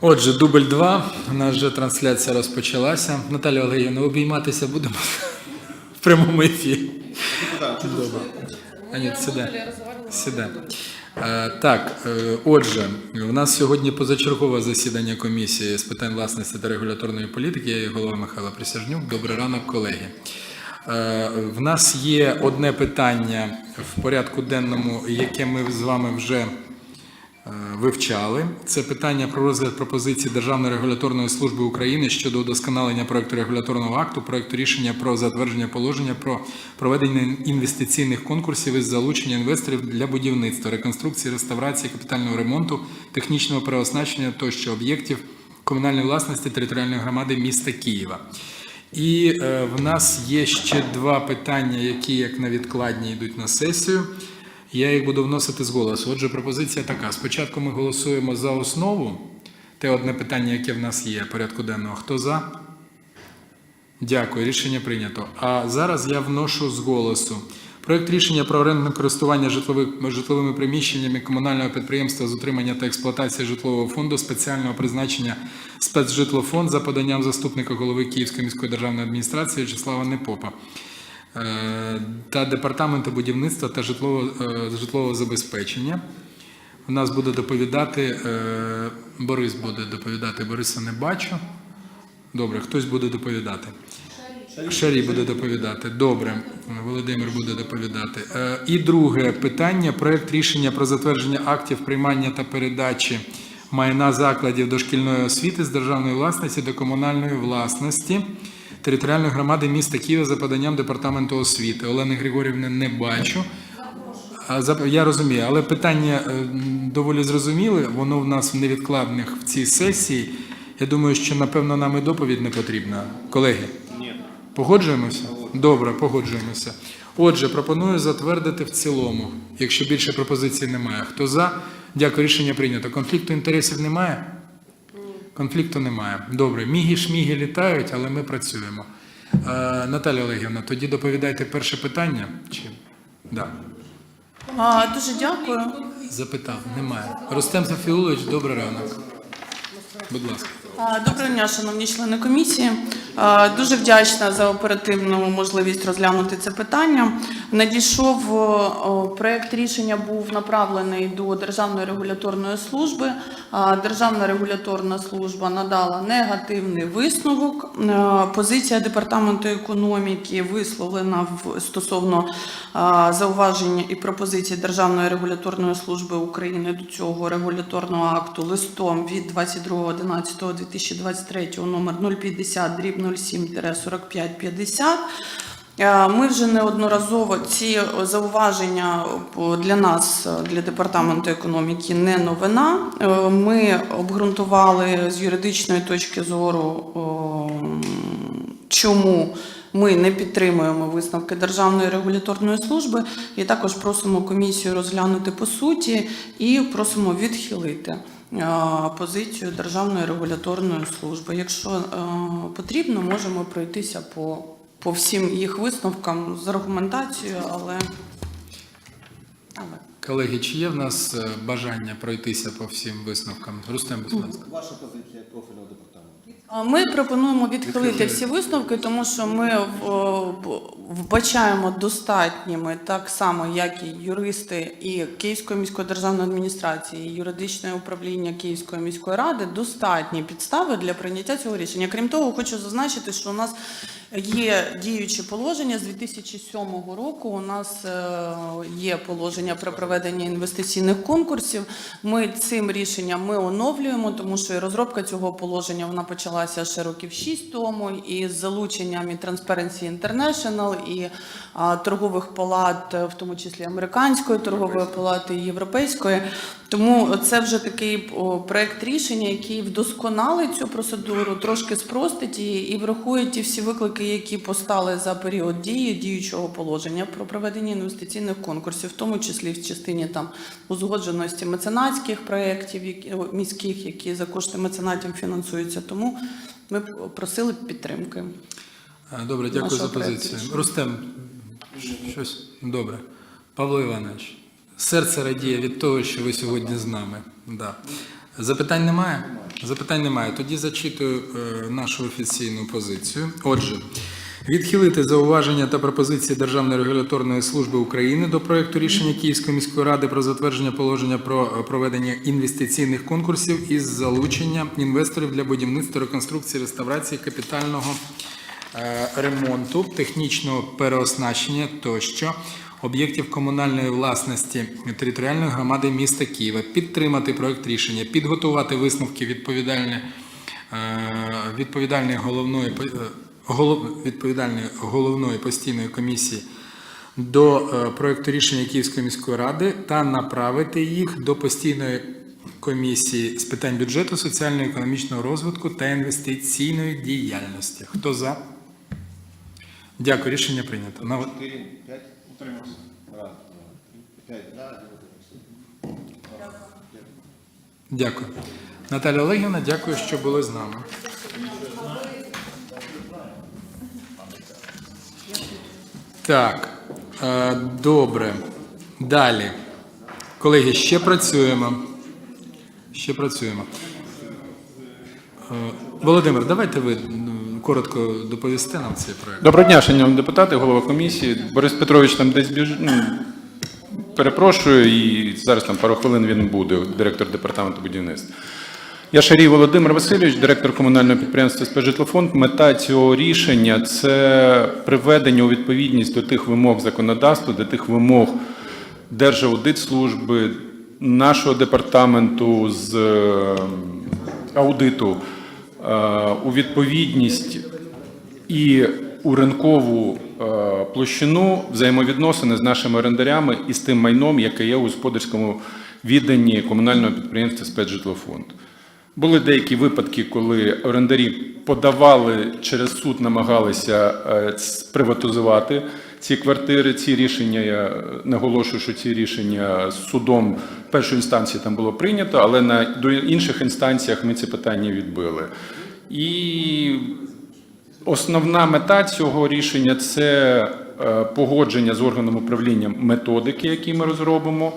Отже, дубль 2. У нас вже трансляція розпочалася. Наталя Олегівна, обійматися будемо в прямому ефірі. Добре. А ні, сідай. Сідай. Е, Так, е, отже, у нас сьогодні позачергове засідання комісії з питань власності та регуляторної політики. Я її голова Михайло Присяжнюк. Добрий ранок, колеги. Е, В нас є одне питання в порядку денному, яке ми з вами вже вивчали. Це питання про розгляд пропозиції Державної регуляторної служби України щодо удосконалення проекту регуляторного акту, проекту рішення про затвердження положення про проведення інвестиційних конкурсів із залучення інвесторів для будівництва, реконструкції, реставрації, капітального ремонту, технічного переоснащення тощо об'єктів комунальної власності територіальної громади міста Києва. І е, в нас є ще два питання, які як невідкладні йдуть на сесію. Я їх буду вносити з голосу. Отже, пропозиція така: спочатку ми голосуємо за основу. Те одне питання, яке в нас є порядку денного. Хто за? Дякую, рішення прийнято. А зараз я вношу з голосу. Проект рішення про орендне користування житлових, житловими приміщеннями комунального підприємства з утримання та експлуатації житлового фонду спеціального призначення спецжитлофонд за поданням заступника голови Київської міської державної адміністрації Вячеслава Непопа та департаменту будівництва та житлового, е, житлового забезпечення. У нас буде доповідати е, Борис буде доповідати. Бориса не бачу. Добре, хтось буде доповідати. Шарій буде доповідати. Добре, Володимир буде доповідати. Е, І друге питання: проект рішення про затвердження актів приймання та передачі майна закладів дошкільної освіти з державної власності до комунальної власності територіальної громади міста Києва за поданням департаменту освіти. Олени Григорівни не бачу. Я розумію, але питання е, доволі зрозуміле. Воно в нас в невідкладних в цій сесії. Я думаю, що напевно нам і доповідь не потрібна. Колеги, Ні. погоджуємося? Добре, погоджуємося. Отже, пропоную затвердити в цілому, якщо більше пропозицій немає. Хто за? Дякую, рішення прийнято. Конфлікту інтересів немає? Конфлікту немає. Добре, міги шміги літають, але ми працюємо. Е, Наталя Олегівна, тоді доповідайте перше питання. Чи? Да. А, Дуже дякую. Запитав, немає. Ростем Зафіулович, добрий ранок. Будь ласка. Доброго дня, шановні члени комісії. Дуже вдячна за оперативну можливість розглянути це питання. Надійшов проект рішення був направлений до Державної регуляторної служби. Державна регуляторна служба надала негативний висновок. Позиція департаменту економіки висловлена стосовно а, зауважень і пропозицій Державної регуляторної служби України до цього регуляторного акту листом від 22.11.2023 номер 050 дріб 07-4550. Е, Ми вже неодноразово ці зауваження для нас, для департаменту економіки, не новина. Е, Ми обґрунтували з юридичної точки зору, чому ми не підтримуємо висновки Державної регуляторної служби, і також просимо комісію розглянути по суті і просимо відхилити позицію Державної регуляторної служби. Якщо е, потрібно, можемо пройтися по, по всім їх висновкам з аргументацією, але, але. Колеги, чи є в нас е, бажання пройтися по всім висновкам? Рустем, будь ласка. Ваша позиція профільного департаменту. Ми пропонуємо відхилити всі висновки, тому що ми вбачаємо достатніми так само, як і юристи і Київської міської державної адміністрації, і юридичне управління Київської міської ради достатні підстави для прийняття цього рішення. Крім того, хочу зазначити, що у нас є діючі положення з 2007 року. У нас е, є положення про проведення інвестиційних конкурсів. Ми цим рішенням ми оновлюємо, тому що і розробка цього положення вона почалася ще років 6 тому, і з залученням і Transparency International, і торгових палат, в тому числі американської торгової палати і європейської. Тому це вже такий проект рішення, який вдосконалить цю процедуру, трошки спростить її і врахує ті всі виклики, які постали за період дії діючого положення про проведення інвестиційних конкурсів, в тому числі в частині там узгодженості меценатських проєктів міських, які за кошти меценатів фінансуються. Тому ми просили підтримки. Е, Добре, дякую за позицію. Рустем, щось добре. Павло Іванович, серце радіє від того, що ви сьогодні з нами. Да. Запитань немає? Запитань немає. Тоді зачитую е, нашу офіційну позицію. Отже, відхилити зауваження та пропозиції Державної регуляторної служби України до проекту рішення Київської міської ради про затвердження положення про е, проведення інвестиційних конкурсів із залучення інвесторів для будівництва, реконструкції, реставрації капітального ремонту, технічного переоснащення тощо об'єктів комунальної власності територіальної громади міста Києва, підтримати проект рішення, підготувати висновки е, відповідальної головної е, голов- відповідальної головної постійної комісії до е, проекту рішення Київської міської ради та направити їх до постійної комісії з питань бюджету, соціально-економічного розвитку та інвестиційної діяльності. Хто за? Дякую, рішення прийнято. На- Чотири, п'ять? Утримався. Раз, два, три, п'ять. За. Дякую. Наталя Олегівна, дякую, що були з нами. Так, е, добре. Далі. Колеги, ще працюємо. Ще працюємо. Е, Володимир, давайте ви коротко доповісте нам цей проект. Доброго дня, шановні депутати, голова комісії. Борис Петрович там десь біж... ну, перепрошую, і зараз там пару хвилин він буде, директор департаменту будівництва. Я Шарій Володимир Васильович, директор комунального підприємства «Спецжитлофонд». Мета цього рішення це приведення у відповідність до тих вимог законодавства, до тих вимог Держаудитслужби, нашого департаменту з е, аудиту у відповідність і у ринкову е, площину взаємовідносини з нашими орендарями і з тим майном, яке є у господарському відданні комунального підприємства «Спецжитлофонд». Були деякі випадки, коли орендарі подавали через суд, намагалися е, приватизувати ці квартири. Ці рішення я наголошую, що ці рішення судом першої інстанції там було прийнято, але на до інших інстанціях ми ці питання відбили. І Основна мета цього рішення це е, погодження з органом управління методики, які ми розробимо,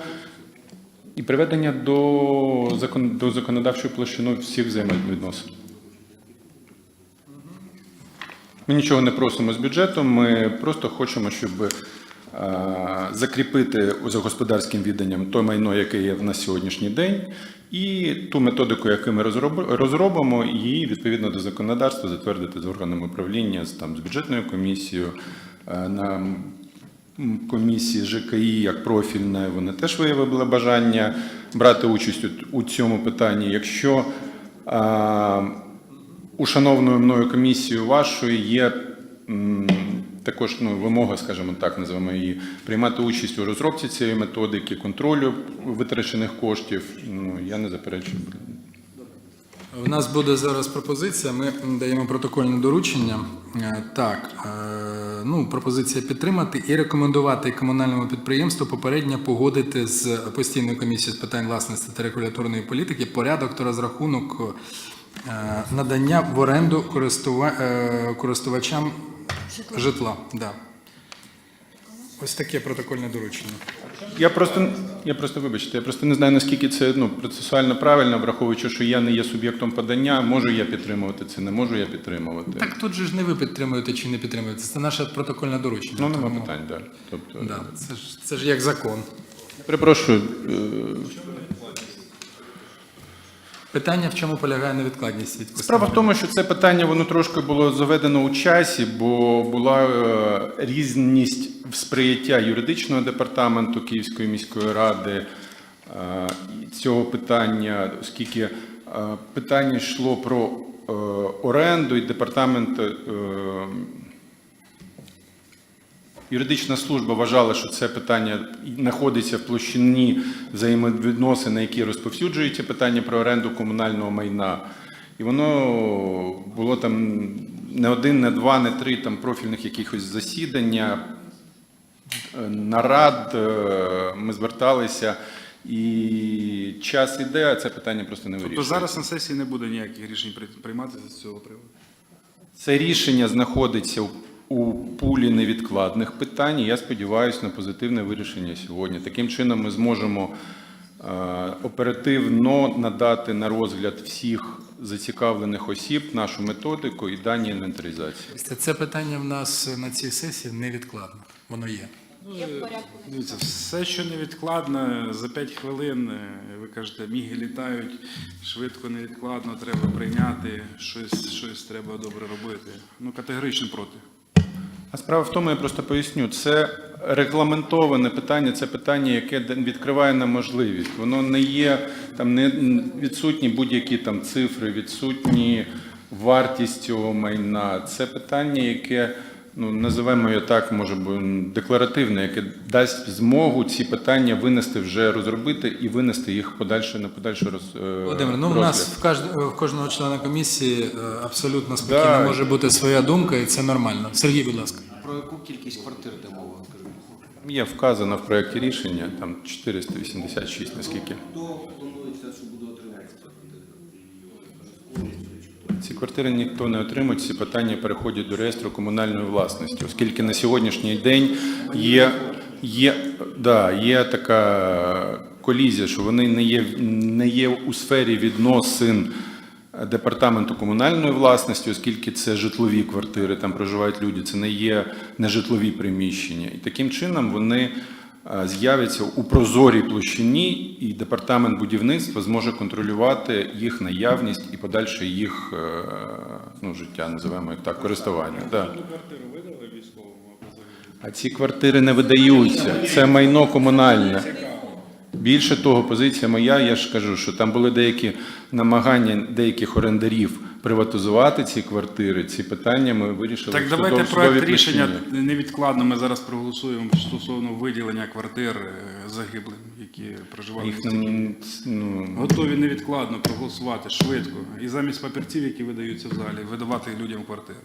і приведення до законодавчої площини всіх взаємовідносин. Ми нічого не просимо з бюджету, ми просто хочемо, щоб е, закріпити за господарським відданням то майно, яке є на сьогоднішній день, і ту методику, яку ми розробимо, її відповідно до законодавства затвердити з органами управління, з, там, з бюджетною комісією, е, на комісії ЖКІ як профільне, вони теж виявили бажання брати участь у- цьому питанні. Якщо а, у шановною мною комісією вашою є також ну, вимога, скажімо так, називаємо її, приймати участь у розробці цієї методики, контролю витрачених коштів. Ну, я не заперечую. У нас буде зараз пропозиція. Ми даємо протокольне доручення. Е, Так, е, ну пропозиція підтримати і рекомендувати комунальному підприємству попередньо погодити з постійною комісією з питань власності та регуляторної політики порядок та розрахунок надання в оренду користува- е, користувачам житла. Да. Ось таке протокольне доручення. Я просто, я просто вибачте, я просто не знаю, наскільки це ну, процесуально правильно, враховуючи, що я не є суб'єктом подання, можу я підтримувати це, не можу я підтримувати. Так тут же ж не ви підтримуєте чи не підтримуєте. Це наше протокольне доручення. Ну, нема Тому- питань, далі. Тобто, Да, це ж це ж як закон. перепрошую, е, Питання, в чому полягає невідкладність від Справа в тому, що це питання воно трошки було заведено у часі, бо була е, різність в сприяття юридичного департаменту Київської міської ради е, цього питання, оскільки е, питання йшло про е, оренду і департамент. е, Юридична служба вважала, що це питання знаходиться в площині взаємовідносин, на які розповсюджується питання про оренду комунального майна. І воно було там не один, не два, не три там профільних якихось засідання, нарад. е, Ми зверталися, і час іде, а це питання просто не Тобто зараз на сесії не буде ніяких рішень при- прийматися з цього приводу. Це рішення знаходиться у- у пулі невідкладних питань. і Я сподіваюся на позитивне вирішення сьогодні. Таким чином ми зможемо оперативно надати на розгляд всіх зацікавлених осіб нашу методику і дані інвентаризації. Це- Це питання в нас на цій сесії невідкладно. Воно є. Дивіться, все, що невідкладно, за 5 хвилин, е, ви кажете, міги літають, швидко, невідкладно, треба прийняти, щось, щось треба добре робити. Ну, категорично проти. А справа в тому, я просто поясню, це регламентоване питання, це питання, яке відкриває нам можливість. Воно не є там не відсутні будь-які там цифри, відсутні вартість цього майна. Це питання, яке ну називаємо його так, може бути декларативне, яке дасть змогу ці питання винести вже розробити і винести їх подальше на подальше роз, е, Володимир, ну у нас в, кажд- в кожного члена комісії е, абсолютно спокійно Да. може бути своя думка, і це нормально. Сергій, будь ласка. Про яку кількість квартир йде мова? Є вказано в проєкті рішення, там 486, наскільки. Хто планується, що буде отримувати ці квартири? Ці квартири ніхто не отримує, ці питання переходять до реєстру комунальної власності, оскільки на сьогоднішній день є, є, да, є така колізія, що вони не є, не є у сфері відносин департаменту комунальної власності, оскільки це житлові квартири, там проживають люди, це не є нежитлові приміщення. І таким чином вони з'являться у прозорій площині, і департамент будівництва зможе контролювати їх наявність і подальше їх е, ну, життя, називаємо їх так, користування. Так. А ці квартири не видаються. Це майно комунальне. Більше того, позиція моя, я ж кажу, що там були деякі намагання деяких орендарів приватизувати ці квартири. Ці питання ми вирішили. Так давайте проект рішення невідкладно. Ми зараз проголосуємо стосовно виділення квартир е, загиблим, які проживали. Їх ну, Готові невідкладно проголосувати швидко і замість папірців, які видаються в залі, видавати людям квартири.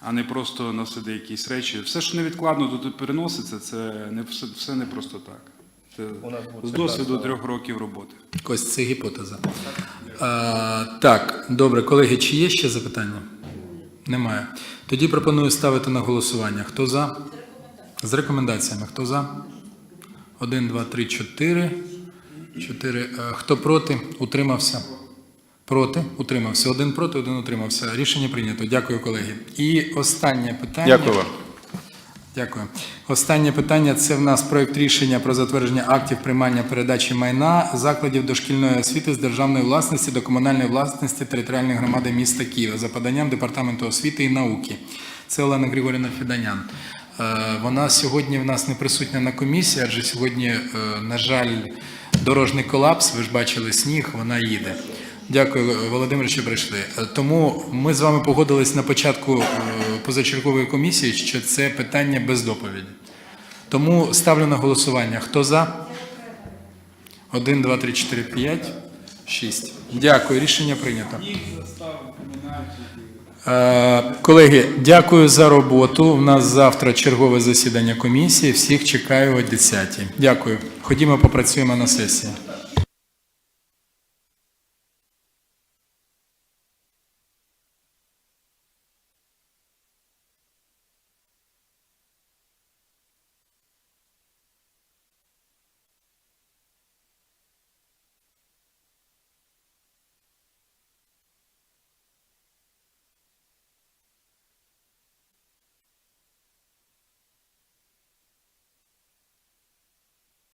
А не просто носити якісь речі. Все, що невідкладно тут переноситься, це не все, все не просто так. Це з досвіду трьох років роботи. Кость, це гіпотеза. А, так, добре, колеги, чи є ще запитання? Немає. Тоді пропоную ставити на голосування. Хто за? З рекомендаціями. Хто за? Один, два, три, чотири. Чотири. Е, Хто проти? Утримався. Проти? Утримався. Один проти, один утримався. Рішення прийнято. Дякую, колеги. І останнє питання. Дякую вам. Дякую. Останнє питання це в нас проект рішення про затвердження актів приймання передачі майна закладів дошкільної освіти з державної власності до комунальної власності територіальної громади міста Києва за поданням Департаменту освіти і науки. Це Олена Григорівна Феданян. Е, Вона сьогодні в нас не присутня на комісії, адже сьогодні, е, на жаль, дорожній колапс. Ви ж бачили сніг, вона їде. Дякую, Володимир, що прийшли. Е, Тому ми з вами погодились на початку е, позачергової комісії, що це питання без доповіді. Тому ставлю на голосування. Хто за? Один, два, три, чотири, п'ять, шість. Дякую, рішення прийнято. Е, Колеги, дякую за роботу. У нас завтра чергове засідання комісії. Всіх чекаю о 10 Дякую. Ходімо попрацюємо на сесії.